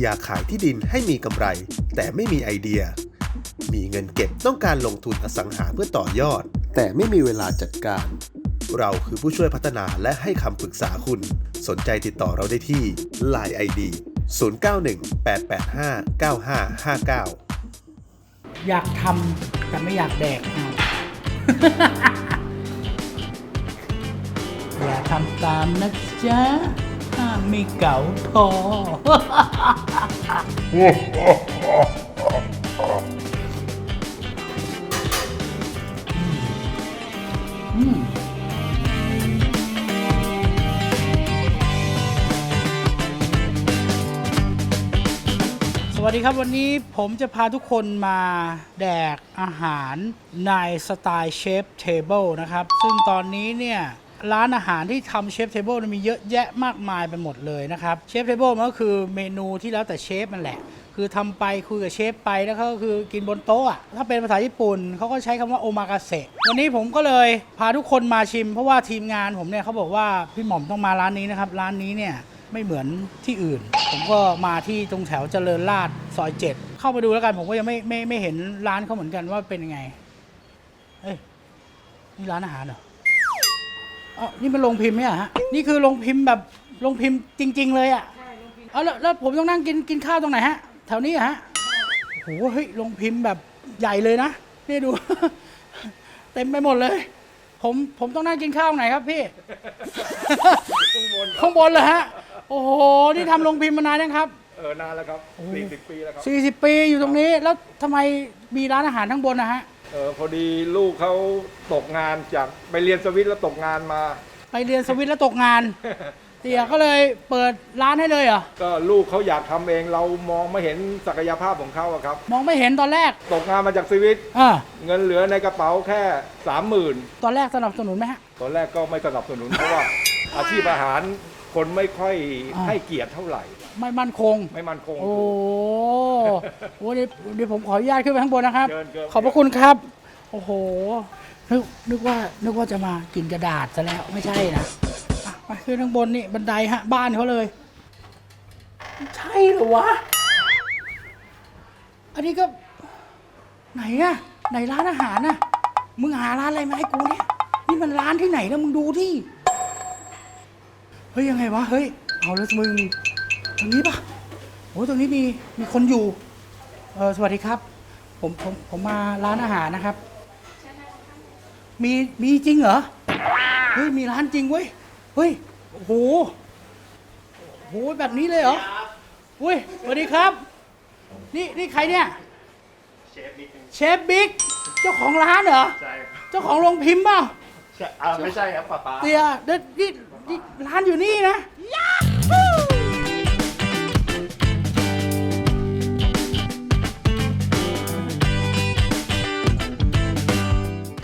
อยากขายที่ดินให้มีกำไร แต่ไม่มีไอเดีย มีเงินเก็บต้องการลงทุนอสังหาเพื่อต่อยอด แต่ไม่มีเวลาจัดการ เราคือผู้ช่วยพัฒนาและให้คำปรึกษาคุณ สนใจติดต่อเราได้ที่ Line ID 0918859559 อยากทำแต่ไม่อยากแดกอย่าทำตามนะจ๊ะ ไม่เก๋าพอ อืมสวัสดีครับ วันนี้ผมจะพาทุกคนมาแดกอาหารในสไตล์เชฟเทเบิลนะครับ ซึ่งตอนนี้เนี่ย ร้านอาหารที่ทำเชฟเทเบิลมีเยอะแยะมากมายไปหมดเลยนะครับเชฟเทเบิลมันก็คือเมนูที่แล้วแต่เชฟมันแหละ คือทำไปคุยกับเชฟไปแล้วก็คือกินบนโต๊ะถ้าเป็นภาษาญี่ปุ่นเขาก็ใช้คำว่าโอมากาเสะวันนี้ผมก็เลยพาทุกคนมาชิม เพราะว่าทีมงานผมเนี่ยเขาบอกว่าพี่หม่อมต้องมาร้านนี้นะครับร้านนี้เนี่ยไม่เหมือนที่อื่น ผมก็มาที่ตรงแถวเจริญราษซอยเจ็ดเข้ามาดูแล้วกันผมก็ยังไม่ไม่ไม่เห็นร้านเขาเหมือนกันว่าเป็นยังไงเอ้ยนี่ร้านอาหารเหรอ อ๋อนี่มันลงพิมพ์ไหมอะฮะ นี่คือลงพิมพ์แบบลงพิมพ์จริง ๆ เลยอะใช่ลงพิมพ์อ๋อแล้วแล้วผมต้องนั่งกินกินข้าวตรงไหนฮะ แถวนี้อะฮะ โอ้โห เฮ้ยลงพิมพ์แบบใหญ่เลยนะ นี่ดู เต็มไปหมดเลย ผมผมต้องนั่งกินข้าวตรงไหนครับพี่ ข้างบนข้างบนเลยฮะ โอ้โห นี่ทำลงพิมพ์มานานยังครับ เออนานแล้วครับ40 ปีแล้วครับ 40 ปีอยู่ตรงนี้ แล้วทำไมมีร้านอาหารข้างบนนะฮะ เออพอดีลูกเขาตกงานจากไปเรียนสวิตแล้วตกงานมา ไปเรียนสวิตแล้วตกงานเตี่ยก็เลยเปิดร้านให้เลยเหรอ ก็ลูกเขาอยากทำเองเรามองไม่เห็นศักยภาพของเขาอะครับ มองไม่เห็นตอนแรกตกงานมาจากสวิตอ่าเงินเหลือในกระเป๋าแค่30,000ตอนแรกสนับสนุนไหมฮะ ตอนแรกก็ไม่สนับสนุนเพราะว่าอาชีพอาหาร คนไม่ค่อยอ่า ให้เกียรติเท่าไหร่ ไม่มั่นคง ไม่มั่นคง โอ้โหเดี๋ยวเดี๋ยวผมขออนุญาตขึ้นไปข้างบนนะครับ เชิญเชิญ ขอบพระคุณครับ โอ้โห นึกนึกว่า นึกว่าจะมากินกระดาษซะแล้ว ไม่ใช่นะอะไปขึ้นข้างบนนี่บันไดฮะ บ้านเขาเลย ใช่เหรอวะ อันนี้ก็ ไหนอะไหนร้านอาหารน่ะมึงหาร้านอะไรมาให้กูเนี่ย นี่มันร้านที่ไหนแล้วมึงดูที่ เฮ้ยยังไงวะ เฮ้ย เอาแล้วมึงตรงนี้ปะโอ้ยตรงนี้มีมีคนอยู่ เออสวัสดีครับ ผมผมผมมาร้านอาหารนะครับ มีมีจริงเหรอ เฮ้ยมีร้านจริงเว้ย เฮ้ย โอ้โห โอ้โหแบบนี้เลยเหรอเฮ้ยสวัสดีครับ นี่นี่ใครเนี่ย เชฟบิ๊กเชฟบิ๊ก เจ้าของร้านเหรอ ใช่ครับเจ้าของโรงพิมพ์เปล่า ใช่อ่าไม่ใช่ครับป๊าป๊าเตียเดี๋ยวนี่ นี่ร้านอยู่นี่นะ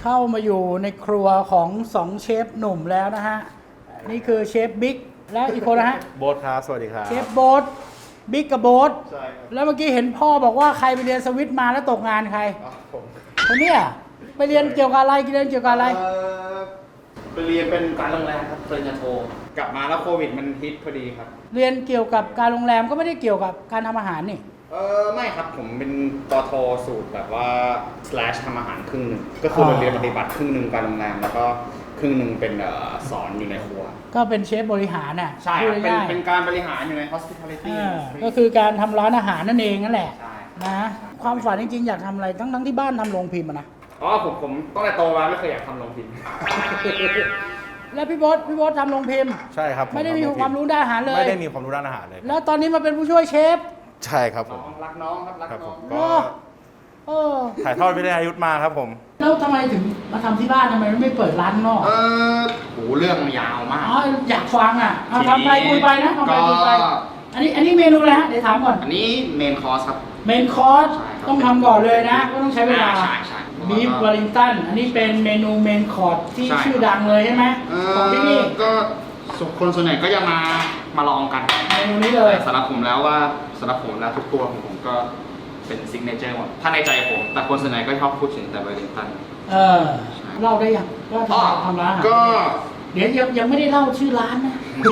เข้ามาอยู่ในครัวของสองเชฟหนุ่มแล้วนะฮะ นี่คือเชฟบิ๊กและอีกคนนะฮะ โบ๊ทครับ สวัสดีครับ เชฟโบ๊ทบิ๊กกับโบ๊ทใช่ครับ แล้วเมื่อกี้เห็นพ่อบอกว่าใครไปเรียนสวิตมาแล้วตกงานใคร อ๋อผมคนเนี้ยไปเรียนเกี่ยวกับอะไรเรียนเกี่ยวกับอะไร เอ่อ ไปเรียนเป็นการโรงแรมครับปริญญาโทกลับมาแล้วโควิดมันฮิตพอดีครับ เรียนเกี่ยวกับการโรงแรมก็ไม่ได้เกี่ยวกับการทำอาหารนี่ เออไม่ครับผมเป็นปอโทสูตรแบบว่า slash ทำอาหารครึ่งหนึ่งก็คืออ๋อเราเรียนปฏิบัติครึ่งหนึ่งการโรงแรมแล้วก็ครึ่งหนึ่งเป็นเอ่อสอนอยู่ในครัว ก็เป็นเชฟบริหารน่ะใช่พูคดรับเป็นง่ายๆเป็นการบริหารอยู่ใน hospitality เออก็คือการทำร้านอาหารนั่นเองนั่นแหละใช่ นะ ความฝันจริงๆอยากทำอะไรทั้งทั้งที่บ้านทำโรงพิมพ์อะนะ อ๋อผมผมตั้งแต่โตมาไม่เคยอยากทำโรงพิมพ์ แล้วพี่โบอสพี่โบอสทำโรงพิมพ์ ใช่ครับผไม่ได้มีทำโงพิความรู้ด้านอาหารเลย ไม่ได้มีความรู้ด้านอาหารเลย แล้วตอนนี้มาเป็นผู้ช่วยเชฟ ใช่ครับผน้มองรักน้องครับรักครับผน้อมงเหรก็อ เออ ถ่ายทอดวิทยายุทธมาครับผม แล้วทำไมถึงมาทำที่บ้านทำไมไม่เปิดร้านข้างนอกเออโหเรื่องมันยาวมาก อ๋ออยากฟังอะเอาทีนี้ทำไปคุยไปนะทำไปคุยไปก็ อันนี้อันนี้เมนูอะไรฮะเดี๋ยวถามก่อนอันนี้เมนคอร์สครับ เมนคอร์สใช่ครับ ต้องทำก่อนเลยนะก็ต้องใช้เวลา ใช่ใช่ บีฟวอลลิงตันอันนี้เป็นเมนูเมนคอร์สที่ใช่ ชื่อดังเลยใช่ไหมเอของที่อนี่ก็คนส่วนใหญ่ก็จะมามาลองกันเมนูนี้เลย แต่สำหรับผมแล้วว่าสำหรับผมแล้วทุกตัวของผมก็เป็นซิกเนเจอร์หมดถ้าในใจผม แต่คนส่วนใหญ่ก็ชอบพูดถึงแต่เบอร์ลิงตัน เออเล่าได้ยังว่าทำไมทำร้านอาหารก็ เดี๋ยวยังยังไม่ได้เล่าชื่อร้านนะ เ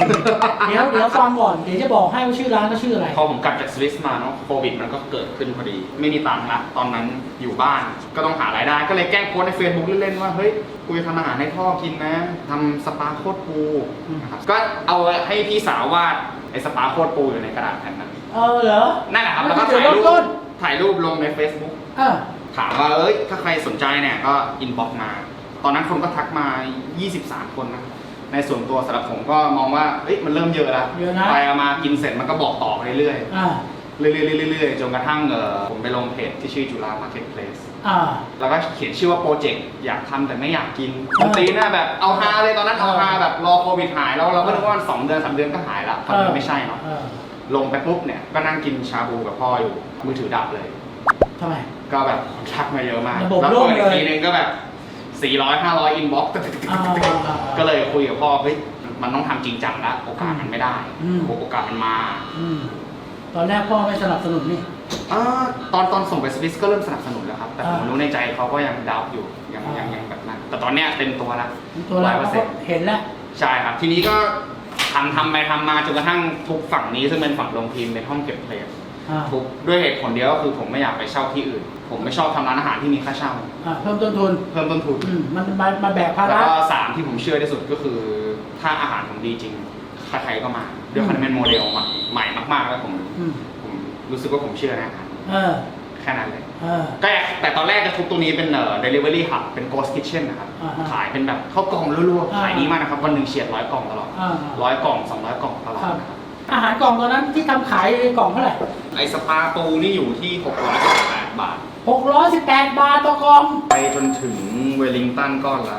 ดี๋ยวเดี๋ยวฟังก่อนเดี๋ยวจะบอกให้ว่าชื่อร้านก็ชื่ออะไร พอผมกลับจากสวิสมาเนาะโควิดมันก็เกิดขึ้นพอดี ไม่มีตังค์ละตอนนั้นอยู่บ้านก็ต้องหารายได้ ก็เลยแกล้งโพสต์ใน Facebook เล่นๆว่า เฮ้ยกูจะทำอาหารให้พ่อกินนะทำสปาโคตรปูนะครับก็เอาให้พี่สาววาดไอ้สปาโคตรปูอยู่ในกระดาษแผ่นนั้นเออเหรอนั่นแหละครับแล้วก็จุดถ่ายเริ่มรูต้ปนถ่ายรูปลงใน Facebook อ่าถามว่าเอ้ยถ้าใครสนใจเนี่ยก็อินบ็อกมา ตอนนั้นคนก็ทักมา 23 คนนะ ในส่วนตัวสำหรับผมก็มองว่าเอ้ยมันเริ่มเยอะแล้วเยอะนะ ไปเอามากินเสร็จมันก็บอกต่อไปเรื่อยๆอ่าเรื่อยๆเรื่อยๆจนกระทั่งเออผมไปลงเพจที่ชื่อจุฬามาร์เก็ตเพลส อ่า แล้วก็เขียนชื่อว่าโปรเจกต์อยากทำแต่ไม่อยากกินอ่าดนตรีหน้าแบบเอาฮาเลยตอนนั้นเอาอ่าฮาแบบรอโควิดหายแล้วเราก็นึกว่ามันสองเดือนสามเดือนก็หายแล้วตอนนี้ไม่ใช่เนาะออลงไปปุ๊บเนี่ยก็นั่งกินชาบูกับพ่ออยู่มือถือดับเลย ทำไม ก็แบบทักมาเยอะมากระบบแล้วโล่เปิงดอีกเลย ทีนึงก็แบบ 400 500อินบ็อกซ์อ่าก็เลยคุยกับพ่อเฮ้ยมันต้องทำจริงจังแล้วโอกาสมันไม่ได้อืม โอกาสมันมาอืมตอนแรกพ่อไม่สนับสนุนนี่อาตอนตอนส่งไปสวิสก็เริ่มสนับสนุนแล้วครับ แต่ผมอ่ารู้ในใจเขาก็ยังดาวอยู่ยังอ่ายัยังยังแบบนั้นแต่ตอนเนี้ยเต็มตัวแล้วตัวร้เราอยเปอร์เซ็ก็นต์เห็นแล้ว ใช่ครับ ทีนี้ก็ทำทำไปทำมาจนกระทั่งทุกฝั่งนี้ซึ่งเป็นฝั่งโรงพิมพ์เป็นห้องเก็บเพลงอ่า ทุกด้วยเหตุผลเดียวก็คือผมไม่อยากไปเช่าที่อื่น ผมไม่ชอบทำร้านอาหารที่มีค่าเช่า อ่าเพิ่มต้นทุนเพิ่มต้นทุน อืมมันมามาแบกภาแล้วระ ก็สามที่ผมเชื่อที่สุดก็คือถ้าอาหารผมดีจริงใครๆก็มาด้วยความที่เป็นโมเดลใหม่มากๆแล้วผมอืมผมรู้สึกว่าผมเชื่อในอาหารเออแค่นั้นเลยเออ ก็แต่ตอนแรกจะทุบตรงนี้เป็นเอ่อ delivery hub เป็น ghost kitchen นะครับ อ่าฮะขายเป็นแบบข้าวกล่องรัวอ่าๆขายดีมากนะครับ วันหนึ่งเฉียดร้อยกล่องตลอดอ่าร้อยกล่องสองร้อยกล่องตลอดครับนะครับอาหารกล่องตอนนั้นที่ทำขายกล่องเท่าไหร่ไอสปาปูนี่อยู่ที่618บาท หกร้อยสิบแปดบาทต่อกล่องไปจนถึงเวลลิงตันก้อนละ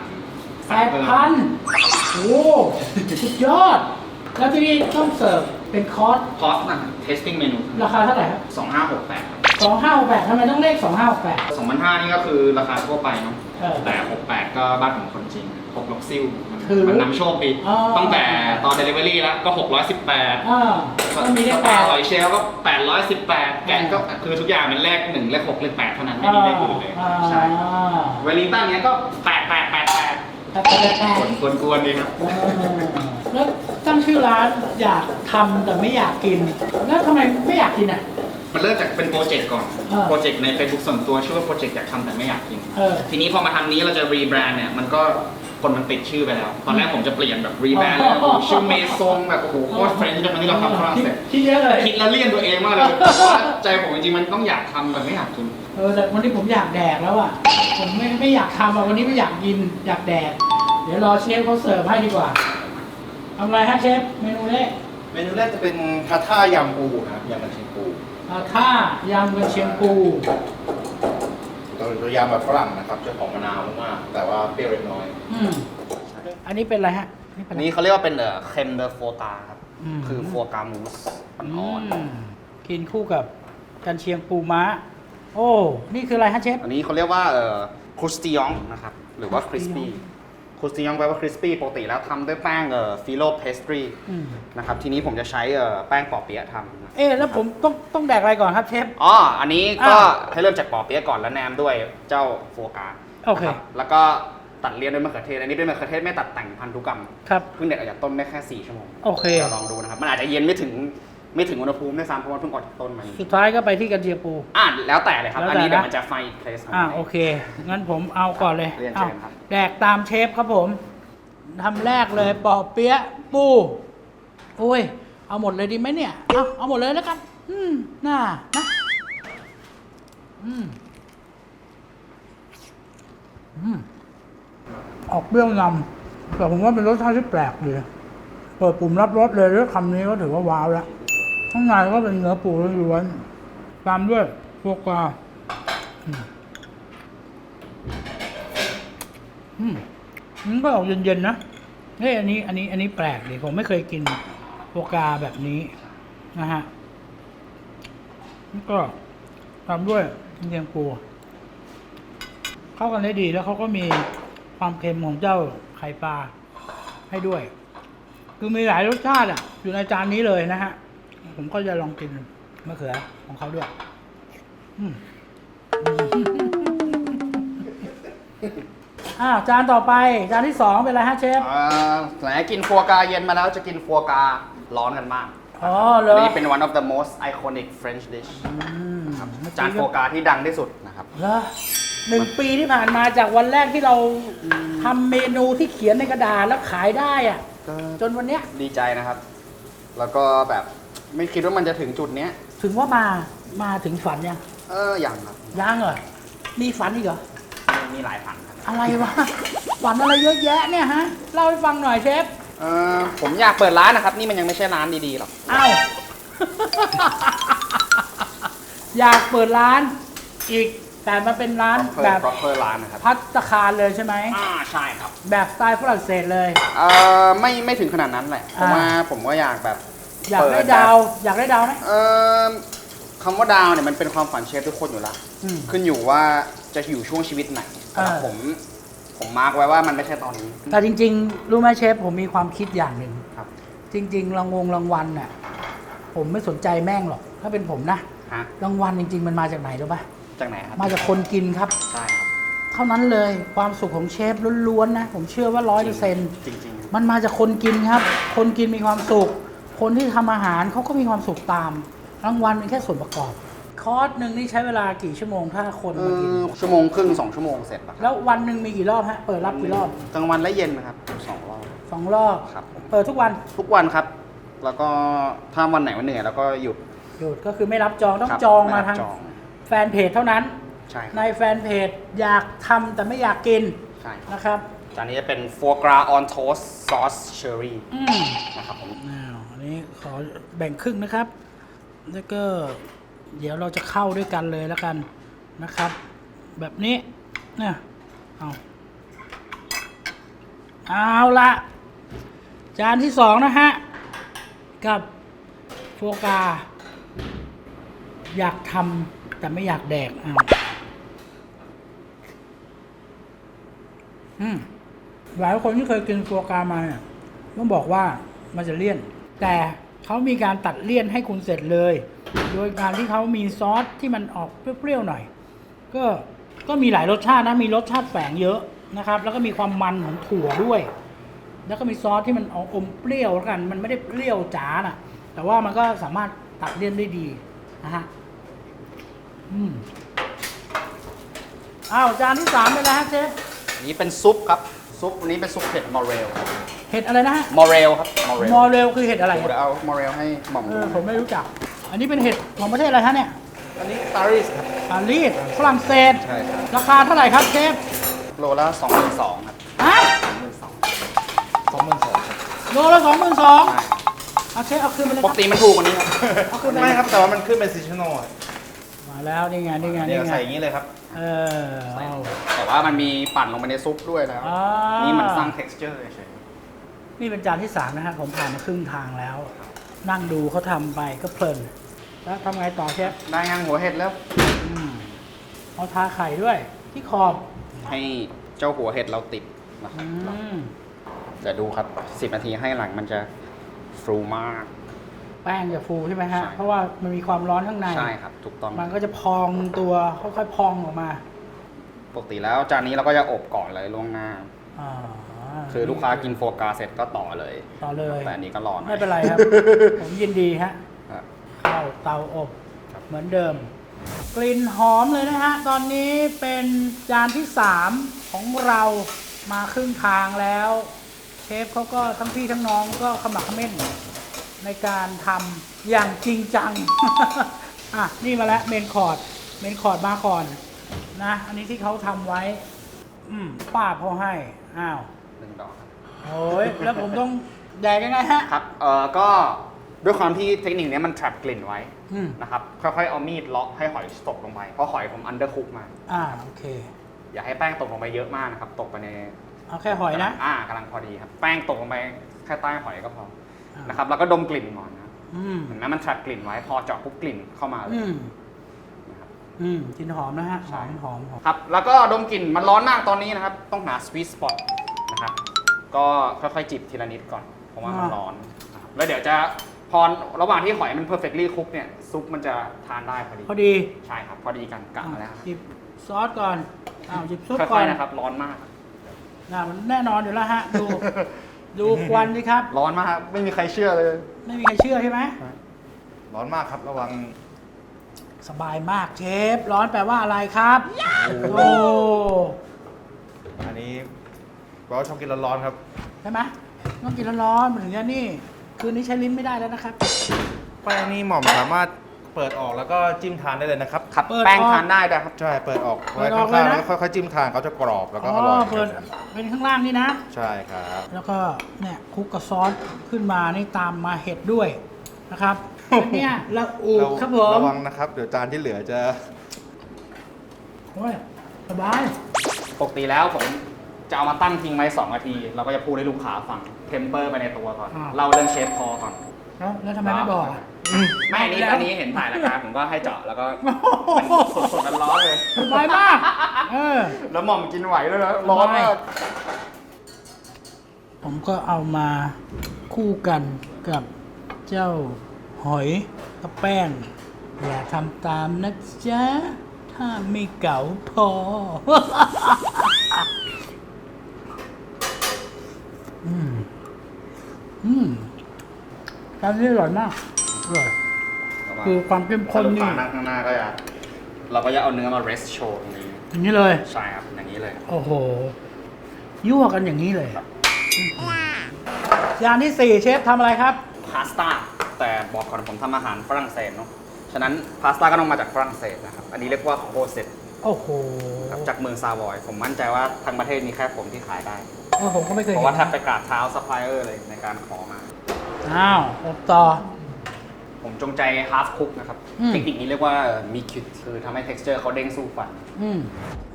8,000แปดพันโอ้สุดยอด แล้วที่นี่ต้องเสิร์ฟเป็นคอร์สคอสนะ testing menu ราคาเท่าไหร่ครับ2568ครับสองห้าหกแปดทำไมต้องเลขสองห้าหกแปด2,500นี่ก็คือราคาทั่วไปเนาะเออแต่68ก็บ้านผมคนจริง6ลกซิ่ว มันคือมันนำโชคปีอ๋อตั้งแต่ตอน delivery แล้วก็ 618อ่าก็มีเลขแปด หอยเชลล์ก็ 818 แกงก็คือทุกอย่างเป็นเลขหนึ่งเลขหกเลขแปดเท่านั้นไม่มีเลขอื่นเลยอ่าใช่เวลลิงตันเนี้ยก็ 8 8 8 8แปดแปดแปดแปดกวนกวนๆดีครับแล้วตั้งชื่อร้านอยากทำแต่ไม่อยากกิน แล้วทำไมไม่อยากกินอะ มันเริ่มจากเป็นโปรเจกต์ก่อน อ่าโปรเจกต์ใน Facebook ส่วนตัวชื่อว่าโปรเจกต์อยากทำแต่ไม่อยากกิน เออทีนี้พอมาทำนี้เราจะรีแบรนด์เนี่ยมันก็ คนมันติดชื่อไปแล้ว ตอนแรกผมจะเปลี่ยนแบบรีแบรนด์เลยโอ้โหชื่อเมซงแบบโอ้โหโคตรเฟรนช์จนวันนี้เราทำฝรั่งเศสคิดเยอะเลยคิดแล้วเลี่ยนตัวเองมากเลยเพราะว่าใจผมจริงๆมันต้องอยากทำแต่ไม่อยากกินเออแต่วันนี้ผมอยากแดกแล้วอะผมไม่ไม่อยากทำอะวันนี้ไม่อยากกินอยากแดกเดี๋ยวรอเชฟเขาเสิร์ฟให้ดีกว่าทำอะไรฮะเชฟเมนูแรกเมนูแรกจะเป็นทาท่ายำปูนะครับยำกระเทียมปูอ่าท่ายำกระเชียงปู เราจะยำแบบฝรั่งนะครับจะหอมมะนาวมากๆแต่ว่าเปรี้ยวเล็กน้อย อืมอันนี้เป็นอะไรฮะนี่เป็นอัอะนไรนี้เขาเรียกว่าเป็นเอ่อเค็มเดอโฟตาครับอืมคือฟัวกรามูสอ่อนอืมกินคู่กับกันเชียงปูม้า โอ้ นี่คืออะไรฮะเชฟ ๆอันนี้เขาเรียกว่าเอ่อครุสติยองนะครับ หรือว่าคริสปี้ ครุสติยองแปลว่าคริสปี้ปกติแล้วทำด้วยแป้งเอ่อฟิโลเพสตรีอืมนะครับทีนี้ผมจะใช้เอ่อแป้งปอเปี๊ยะทำนะเอ๊ะแล้วผมต้องต้องแดกอะไรก่อนครับเชฟ อ๋ออันนี้ก็อ่าให้เริ่มจากปอเปี๊ยะก่อนแล้วแนมด้วยเจ้าฟัวกราโอเค นะครับแล้วก็ตัดเลียนด้วยมะเขือเทศอันนี้เป็นมะเขือเทศไม่ตัดแต่งพันธุกรรมครับ เพิ่งเด็ดออกจากต้นได้แค่4ชั่วโมงโอเค เดี๋ยวลองดูนะครับมันอาจจะเย็นไม่ถึง ไม่ถึงอุณหภูมิด้วยซ้ำเพราะว่าเพิ่งออกจากต้นมาสุดท้ายก็ไปที่กันเชียงปู อะแล้วแต่เลยครับ แล้วแต่อันนี้เดี๋ยวนะมันจะไฟเพลส อ่าโอเค งั้นผมเอาก่อนเลยเรียนอาเชิญครับแดกตามเชฟครับผมทำแรกเลยปอเปี๊ยะปูโอ้ย เอาหมดเลยดีไหมเนี่ย เอาเอาหมดเลยแล้วกัน อืมน่านะ อืมอืมออกเปรี้ยวนำแต่ผมว่าเป็นรสชาติที่แปลกดีเปิดปุ่มรับรสเลยด้วยคำนี้ก็ถือว่าว้าวแล้ว ข้างในก็เป็นเนื้อปูล้วนๆตามด้วยพวกกาอืมมันก็ออกเย็นๆนะเฮ้ยอันนี้ อันนี้ อันนี้แปลกดีผมไม่เคยกินโฟกาแบบนี้นะฮะแล้วก็ตามด้วยเทียงปู เข้ากันได้ดีแล้วเขาก็มีความเค็มของเจ้าไข่ปลาให้ด้วย คือมีหลายรสชาติอะ อยู่ในจานนี้เลยนะฮะ ผมก็จะลองกินมะเขือของเขาด้วยอืมอ้าวจานต่อไปจานที่สองเป็นอะไรฮะเชฟอ่าไหนกินฟัวกราเย็นมาแล้วจะกินฟัวกราร้อนกันมากอ๋อเหรอนี่เป็น one of the most iconic French dish อืมจานฟัวกราที่ดังที่สุดนะครับเหรอหนึ่งปีที่ผ่านมาจากวันแรกที่เราทำเมนูที่เขียนในกระดาษแล้วขายได้อะจนวันเนี้ยดีใจนะครับ แล้วก็แบบ ไม่คิดว่ามันจะถึงจุดเนี้ย ถึงว่ามา มาถึงฝันยังเอออย่างครับยังเหรอ มีฝันอีกเหรอ มีหลายพันครับ อะไรวะ ฝันอะไรเยอะแยะเนี่ยฮะ เล่าให้ฟังหน่อยเชฟ เออผมอยากเปิดร้านนะครับ นี่มันยังไม่ใช่ร้านดีๆหรอกเอ้าอยากเปิดร้านอีก แต่มันเป็นร้าน proper แบบ proper ร้านนะครับ พัตตาคารเลยใช่ไหม อ่าใช่ครับ แบบสไตล์ฝรั่งเศสเลย เออไม่ไม่ถึงขนาดนั้นแหละเพราะอ่าว่าผมก็อยากแบบ อยากได้เปิแบบดาว อยากได้ดาวไหมเออคำว่าดาวเนี่ยมันเป็นความฝันเชฟทุกคนอยู่แล้วอืม ขึ้นอยู่ว่าจะอยู่ช่วงชีวิตไหนแต่อ่า ผม ผมมาร์กไว้ว่ามันไม่ใช่ตอนนี้ แต่จริง ๆ รู้ไหมเชฟผมมีความคิดอย่างหนึ่งครับ จริง ๆรางวงรางวัลน่ะผมไม่สนใจแม่งหรอก ถ้าเป็นผมนะฮะรางวัลจริง ๆ มันมาจากไหนรู้ปะจากไหนครับมาจากคนกินครับ ใช่ครับเท่านั้นเลยความสุขของเชฟล้วนๆนะ ผมเชื่อว่าร้อยเปอร์เซ็นต์จริงมันมาจากคนกินครับ คนกินมีความสุข คนที่ทำอาหารเขาก็มีความสุขตาม รางวัลเป็นแค่ส่วนประกอบ คอร์สหนึ่งนี่ใช้เวลากี่ชั่วโมงถ้าคนๆเอมากินอชั่วโมงครึ่งสองชั่วโมงเสร็จแล้วครับแล้ววันหนึ่งมีกี่รอบฮะ เปิดรับกี่รอบกลางวันและเย็นนะครับสองรอบสองรอบครับผมเปิดทุกวันทุกวันครับ แล้วก็ถ้าวันไหนวันเหนื่อยแล้วก็หยุดหยุดก็คือไม่รับจองต้องครับจองไมารับทางจองแฟนเพจเท่านั้น ใช่คในรับแฟนเพจอยากทำแต่ไม่อยากกินใช่ครับนะครับจานนี้จะเป็นฟัวกราออนโทสซอสเชอรี่อืมนะครับผมอ้าว อันนี้ขอแบ่งครึ่งนะครับ แล้วก็เดี๋ยวเราจะเข้าด้วยกันเลยแล้วกันนะครับ แบบนี้เนี่ยเอาเอาละจานที่สองนะฮะ กับโฟกา อยากทำแต่ไม่อยากแดกอ้าวอืมหลายคนที่เคยกินโฟกามาเนี่ยต้องบอกว่ามันจะเลี่ยน แต่เขามีการตัดเลี่ยนให้คุณเสร็จเลย โดยการที่เขามีซอสที่มันออกเปรี้ยวๆหน่อย ก็ก็มีหลายรสชาตินะมีรสชาติแฝงเยอะนะครับ แล้วก็มีความมันของถั่วด้วย แล้วก็มีซอสที่มันออกอมเปรี้ยวแล้วกัน มันไม่ได้เปรี้ยวจ๋าน่ะ แต่ว่ามันก็สามารถตัดเลี่ยนได้ดีนะฮะอืมอ้าวจานที่สามเป็นอะไรฮะเชฟนี้เป็นซุปครับ ซุปอันนี้เป็นซุปเห็ดมอเรล เห็ดอะไรนะฮะมอเรลครับมอเรลมอเรลคือเห็ดอะไรเดี๋ยวเอามอเรลให้หม่อมเอดูอผมไม่รู้จัก อันนี้เป็นเห็ดของประเทศอะไรฮะเนี่ยอันนี้ปารีสครับ ปารีสฝรั่งเศส ใช่ครับ ราคาเท่าไหร่ครับเชฟโลละสองหมื่นสองครับฮะสองหมื่นสองสองหมื่นสองครับโลละสองหมื่นสองใช่เอาเชฟเอาคืนไปเลยปคกรับ ติมันถูกกว่านี้ครับเอาคืนไป ไม่เลยครับ แต่ว่ามันขึ้นเป็นซีชั่นอลมาแล้วนี่ไงนี่ไงเดี๋นี่ยวไงใส่อย่างนี้เลยครับ เออเอา แต่ว่ามันมีปั่นลงไปในซุปด้วยแล้ว อ่านี่มันสร้าง texture เฉย นี่เป็นจานที่สามนะฮะผมผ่านมาครึ่งทางแล้ว นั่งดูเขาทำไปก็เพลิน แล้วทำไงต่อเชฟๆได้ยังหัวเห็ดแล้ว อืมเอาทาไข่ด้วย ที่ขอบให้เจ้าหัวเห็ดเราติดนะคอืรับมเดี๋ยวดูครับ10นาทีให้หลังมันจะฟูมาก แป้งจะฟูใช่ไหมฮะ ใช่ เพราะว่ามันมีความร้อนข้างใน ใช่ครับ ถูกต้องมันก็จะพองตัวค่อยๆพองออกมาปกติแล้วจานนี้เราก็จะอบก่อนเลยล่วงหน้า อ่า คือลูกค้ากินโฟกาเสร็จก็ต่อเลย ต่อเลย แต่อันนี้ก็รอหน่อย ไม่เป็นไรครับ ผมยินดีฮะครับเข้าเตาอบ ครับ เหมือนเดิม กลิ่นหอมเลยนะฮะ ตอนนี้เป็นจานที่สามของเรามาครึ่งทางแล้ว เชฟเขาก็ทั้งพี่ทั้งน้องก็ขมักเขม้นในการทำอย่างจริงจัง อะ นี่มาแล้วเมนคอร์ดเมนคอร์ดมาก่อน นะ อันนี้ที่เขาทำไว้ อืมป้าบเขาให้ อ้าว หนึ่งดอกครับโอ้ยแล้วผมต้องแดกยังไงฮะ ครับเอ่อก็ด้วยความที่เทคนิคเนี้ยมัน trap กลิ่นไว้อืม นะครับค่อยๆเอามีดเลาะให้หอยตกลงไปเพราะหอยผมอันเดอร์คุกมา อ่า โอเค อย่าให้แป้งตกลงไปเยอะมากนะครับ ตกไปในเอาแค่หอยนะอ่ากำลังพอดีครับ แป้งตกลงไปแค่ใต้หอยก็พออ่านนะครับ แล้วก็ดมกลิ่นก่อนนะครับอืม เห็นไหมมัน trap กลิ่นไว้พอเจาะปุ๊บกลิ่นเข้ามาเลย อืม นะครับอืมกลินหอมนะฮะ หใช่ อมหอมหอม ครับแล้วก็ดมกลิ่นมันร้อนมากตอนนี้นะครับ ต้องหา sweet spot นะครับ ก็ค่อยๆจิบทีละนิดก่อน เพราะว่ามันร้อนนะครับแล้วเดี๋ยวจะพอระหว่างที่หอยมัน perfectly cook เนี่ยซุปมันจะทานได้พอดี พอดีใช่ครับพอดีกันกะมาแล้วครับจิบซอสก่อนอ้าวจิบซุปก่ค่ออยนๆนะครับ ร้อนมากนะมันแน่นอนอยู่แล้วฮะ ดู ดูควันดิครับ ร้อนมากครับไม่มีใครเชื่อเลย ไม่มีใครเชื่อใช่ไหม ร้อนมากครับระวัง สบายมากเชฟ ร้อนแปลว่าอะไรครับ โอ้ อันนี้ เราชอบกินร้อนๆครับ ใช่ไหมต้องกินร้อนๆมันถึงจะนี่ คืนนี้ใช้ลิ้นไม่ได้แล้วนะครับ แป้งนี่หม่อมสามารถเปิดออกแล้วก็จิ้มทานได้เลยนะครับ ครับเปิดแป้งออกทานได้ด้วยครับ ใช่ เปิดออกเปิไว้ดออกข้างๆเลยนะแล้วก็ค่อยๆจิ้มทานเขาจะกรอบแล้วก็อ๋ออร่อยเปิดเป็นข้างล่างนี่นะ ใช่ครับ แล้วก็เนี่ยคลุกกับซอสขึ้นมานี่ตามมาเห็ดด้วยนะครับแล้วเนี่ยละอูเราครับผม ระวังนะครับ เดี๋ยวจานที่เหลือจะ โอ้ยสบาย ปกติแล้วผม จะเอามาตั้งทิ้งไว้2นาที เราก็จะพูดให้ลูกค้าฟังเทมเปอร์ไปในตัวก่อนอ่า เล่าเรื่องเชฟพอก่อนแล้วแล้วทำไมไม่บอกอะ ไม่อันนี้แล้ว อันนี้เห็นถ่ายรายการผมก็ให้เจาะแล้วก็โอ้โหสดๆร้อนๆเลย สบายมากเออ แล้วหม่อมกินไหวด้วยนะร้อนมาก ผมก็เอามาคู่กันกับเจ้าหอยกับแป้ง อย่าทำตามนะจ๊ะ ถ้าไม่เก๋าพอ อืม อืมตอนนี้อร่อยมากอร่อยคือความเข้มข้นนี่ถ้าลูกค้านั่งข้างหน้าก็จะเราก็จะเอาเนื้อมา rest show ตรงนี้อย่างนี้เลยใช่ครับอย่างนี้เลยโอ้โหยั่วกันอย่างนี้เลยอย่างที่สี่เชฟทำอะไรครับพาสต้าแต่บอกก่อนผมทำอาหารฝรั่งเศสเนาะฉะนั้นพาสต้าก็ต้องมาจากฝรั่งเศสนะครับ อันนี้เรียกว่าโคเซตโอ้โหครับจากเมืองซาวอย ผมมั่นใจว่าทั้งประเทศมีแค่ผมที่ขายได้ เออผมก็ไม่เคยเพเห็ราะนว่าถ้าไปกราบเท้าซัพพลายเออร์เลยในการขอมา อ้าวอบต่อ ผมจงใจ half cook นะครับ อืม เทคนิคนี้เรียกว่ามีคิดคือทำให้ texture เขาเด้งสู้ฟัน อืม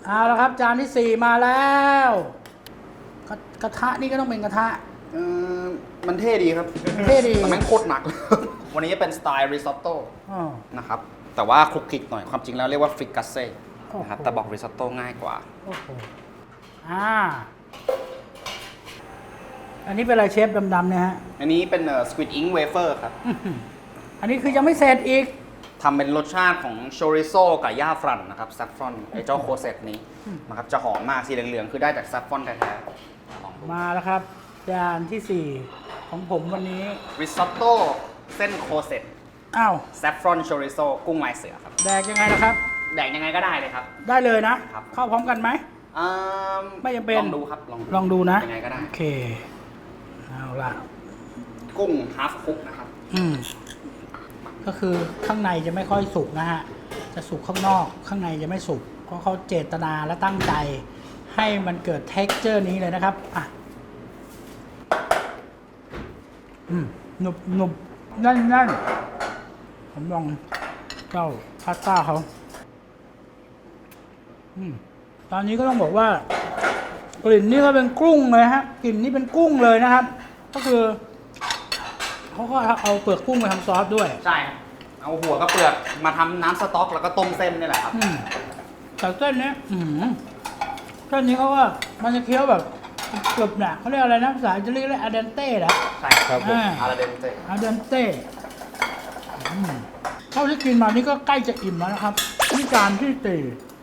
เอาแล้วครับ จานที่สี่มาแล้วกระกระทะนี่ก็ต้องเป็นกระทะ เออมันเท่ดีครับเท่ดี แต่แม่งโคตรหนัก วันนี้จะเป็นสไตล์ริซอตโต้อ๋อ นะครับ แต่ว่าคลุกคลิกหน่อย ความจริงแล้วเรียกว่าฟริกกัสเซ่โอ้โหนะครับแต่บอกริซอตโต้ง่ายกว่า โอ้โหอ่า อันนี้เป็นอะไรเชฟดำๆเนี่ยฮะ อันนี้เป็นสควิดอิงเวเฟอร์ครับอื้อหืออันนี้คือยังไม่เสร็จอีกทำเป็นรสชาติของโชริโซกับย่าฟรันนะครับแซฟฟรอนไอเจ้าโคเซตนี้นะครับจะหอมมากสีเหลืองๆคือได้จากแซฟฟรอนแท้ๆลองดูมาแล้วครับจานที่สี่ของผมวันนี้ริซอตโต้เส้นโคเซตอ้าวแซฟฟรอนโชริโซกุ้งลายเสือครับ แดกยังไงล่ะครับ แดกยังไงก็ได้เลยครับ ได้เลยนะครับเข้าพร้อมกันไหมอืมไม่จำเป็นลองดูครับลองดูลองดูนะยังไงก็ได้โอเค เอาละกุ้งฮาฟคุกนะครับ อืม ก็คือข้างในจะไม่ค่อยสุกนะฮะ จะสุกข้างนอก ข้างในจะไม่สุก เพราะเขาเจตนาและตั้งใจ ให้มันเกิด t e x t อร์นี้เลยนะครับ อะ อืมหนุบหนุบนั่นนั่นผมลองเจ้าพาสต้าเขาอืมตอนนี้ก็ต้องบอกว่ากลิ่นนี่ก็เป็นกุ้งเลยฮะกลิ่นนี่เป็นกุ้งเลยนะครับ ก็คือเขาก็เอาเปลือกกุ้งมาทำซอสด้วย ใช่ครับเอาหัวกับเปลือกมาทำน้ำสต๊อกแล้วก็ต้มเส้นนี่แหละครับ อืมแต่เส้นเนี้ยอืมเส้นนี้เขาว่ามันจะเคี้ยวแบบกรึบๆน่ะเขาเรียกอะไรนะภาษาอิตาลีเรียกอาเดนเต้นะใช่ครับผม อ่า อาราเดนเต้อาเดนเต้อืมเท่าที่กินมานี่ก็ใกล้จะอิ่มแล้วนะครับนี่จานที่สี่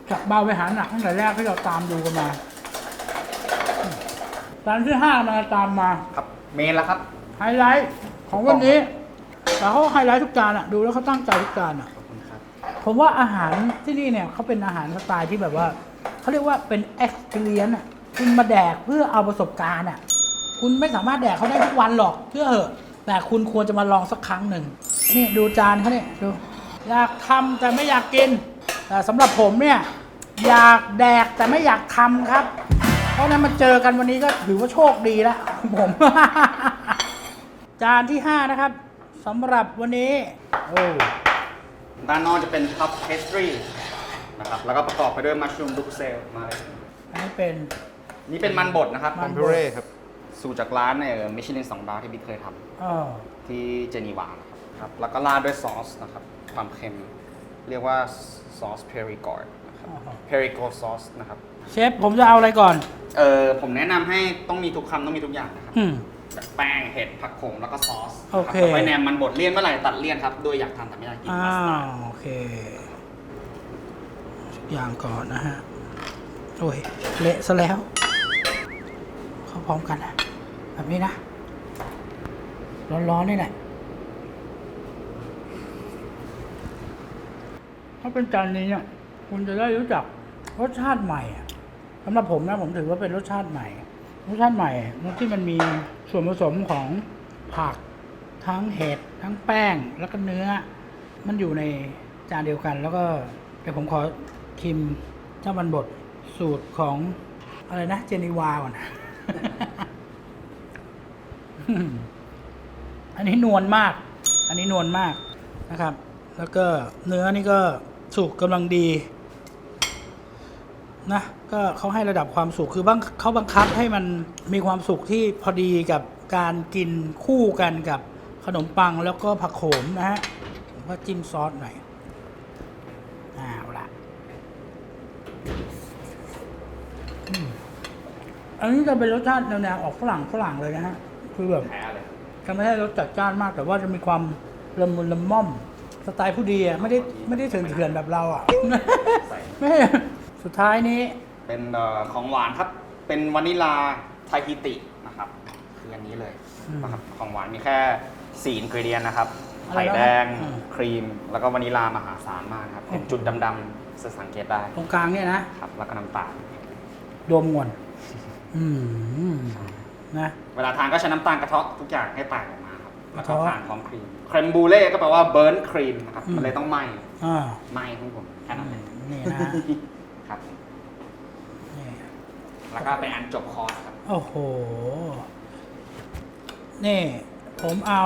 จากเบาไปหาหนักตั้งแต่แรกที่เราตามดูกันมาอืมจานที่ห้ามาตามมา ครับ เมนแล้วครับ ไฮไลท์ของวันนี้แต่เขาไฮไลท์ทุกจานอะดูแล้วเขาตั้งใจทุกจานอะขอบคุณครับ ผมว่าอาหารที่นี่เนี่ยเขาเป็นอาหารสไตล์ที่แบบว่าเขาเรียกว่าเป็น experience อะคุณมาแดกเพื่อเอาประสบการณ์อะ คุณไม่สามารถแดกเขาได้ทุกวันหรอกเชื่อเหอะ แต่คุณควรจะมาลองสักครั้งหนึ่งนี่ดูจานเขาเนี่ยดู อยากทำแต่ไม่อยากกิน แต่สำหรับผมเนี่ย อยากแดกแต่ไม่อยากทำครับเพ ราะฉะนั้นมาเจอกันวันนี้ก็ถือว่าโชคดีแล้วของผม จานที่ 5 นะครับสำหรับวันนี้โอ้ด้านนอกจะเป็นพับเพสตรีนะครับ แล้วก็ประกอบไปด้วยมัชรูมดุกเซลมาเลยอันนี้เป็น นี่เป็นมันบดนะครับมันพิเร่ครับ สูตรจากร้านในมิชลินสองดาวที่บิ๊กเคยทเออำที่เจนีวานะครับ แล้วก็ราดด้วยซอสนะครับ ความเค็ม เรียกว่าซอสเพริกอร์ดนะครับอ๋อเพริโกซอสนะครับ เชฟผมจะเอาอะไรก่อน เออผมแนะนำให้ต้องมีทุกคำต้องมีทุกอย่างนะครับอืม แบบแป้งเห็ดผักโขมแล้วก็ซอสโอเคนะรับแล้วก็แนมมันบดเลี่ยนเมื่อไหร่ตัดเลี่ยนครับโดยอยากทานแต่ไม่อยากกินอ้าพาสต้าวโอเคทุกอย่างก่อนนะฮะ โอ้ย เละซะแล้วาพร้อมกันนะ แบบนี้นะ ร้อนๆนี่แหละ ถ้าเป็นจานนี้เนี่ยคุณจะได้รู้จักรสชาติใหม่อะ สำหรับผมนะผมถือว่าเป็นรสชาติใหม่ รสชาติใหม่ที่มันมีส่วนผสมของผักทั้งเห็ดทั้งแป้งแล้วก็เนื้อ มันอยู่ในจานเดียวกัน แล้วก็เดี๋ยวผมขอชิมเจ้ามันบดสูตรของอะไรนะเจนีวาก่อนอันนี้นวลมาก อันนี้นวลมากนะครับ แล้วก็เนื้อนี่ก็สุกกำลังดี นะก็เขาให้ระดับความสุกคือบังเขาบังคับให้มันมีความสุกที่พอดีกับการกินคู่กันกับขนมปังแล้วก็ผักโขมนะฮะผมก็จิ้มซอสหน่อยเอาละอันนี้จะเป็นรสชาติแนวๆออกฝรั่งฝรั่งเลยนะฮะคือแบบจะไม่ได้รสจัดจ้านมาก แต่ว่าจะมีความละมุนละม่อมสไตล์ผู้ดีอะไม่ได้ไม่ได้เถื่อนๆแบบเราอะไม่ สุดท้ายนี้เป็นเอ่อของหวานครับ เป็นวานิลาไทฮิตินะครับ คืออันนี้เลยอืมนะครับ ของหวานมีแค่สี่อินกรีเดียนนะครับอะไรนะไข่แดงอืมครีม แล้วก็วานิลามหาศาลมากนะครับเป็นจุดดำๆจะสังเกตได้ตรงกลางเนี่ยนะ ครับ แล้วก็น้ำตาลดมก่อนอืมนะ เวลาทานก็ใช้น้ำตาลกระเทาะทุกอย่างให้แตกออกมาครับ แล้วก็กระเทาะทานพร้อมครีมเครมบูเล่ก็แปลว่าเบิร์นครีมนะครับอืมมันเลยต้องไหม้อ่าไหม้ของผมแค่นั้นเองนี่นะครับนี่ แล้วก็เป็นอันจบคอร์สครับ โอ้โห นี่ ผมเอา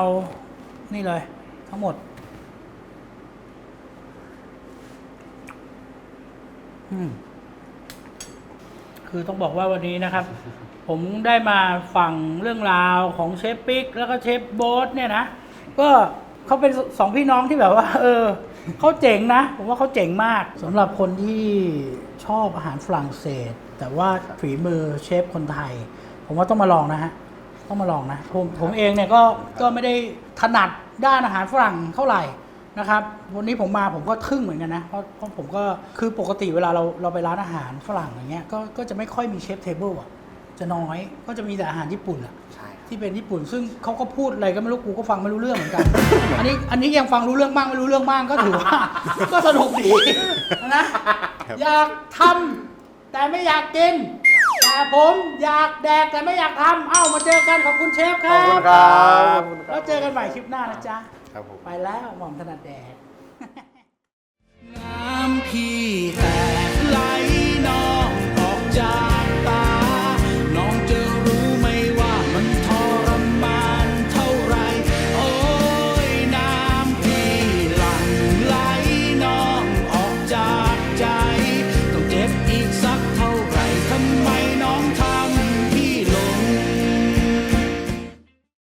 นี่เลย ทั้งหมด อืม คือต้องบอกว่าวันนี้นะครับ ผมได้มาฟังเรื่องราวของเชฟปิก แล้วก็เชฟโบ๊ทเนี่ยนะ ก็เขาเป็นสองพี่น้องที่แบบว่า เออเขาเจ๋งนะ ผมว่าเขาเจ๋งมากสำหรับคนที่ชอบอาหารฝรั่งเศส แต่ว่าฝีมือเชฟคนไทย ผมว่าต้องมาลองนะฮะต้องมาลองนะผมผมเองเนี่ยก็ก็ไม่ได้ถนัดด้านอาหารฝรั่งเท่าไหร่นะครับวันนี้ผมมาผมก็ทึ่งเหมือนกันนะ เพราะเพราะผมก็คือปกติเวลาเราเราไปร้านอาหารฝรั่งอย่างเงี้ยก็ก็จะไม่ค่อยมีเชฟเทเบิลอะจะน้อยก็จะมีแต่อาหารญี่ปุ่นอะใช่ที่เป็นญี่ปุ่น ซึ่งเขาก็พูดอะไรก็ไม่รู้กูก็ฟังไม่รู้เรื่องเหมือนกัน อันนี้อันนี้ยังฟังรู้เรื่องบ้างไม่รู้เรื่องบ้างก็ถือว่า ก็สนุกดีนะอยากทำ แต่ไม่อยากกิน แต่ผมอยากแดกแต่ไม่อยากทำเอ้ามาเจอกันขอบคุณเชฟคขอบรับคุณครับ แล้วเจอกันใหม่คลิปหน้านะจ๊ะ ครับผม ไปแล้วหม่อมถนัดแดก น้ำพี่แต่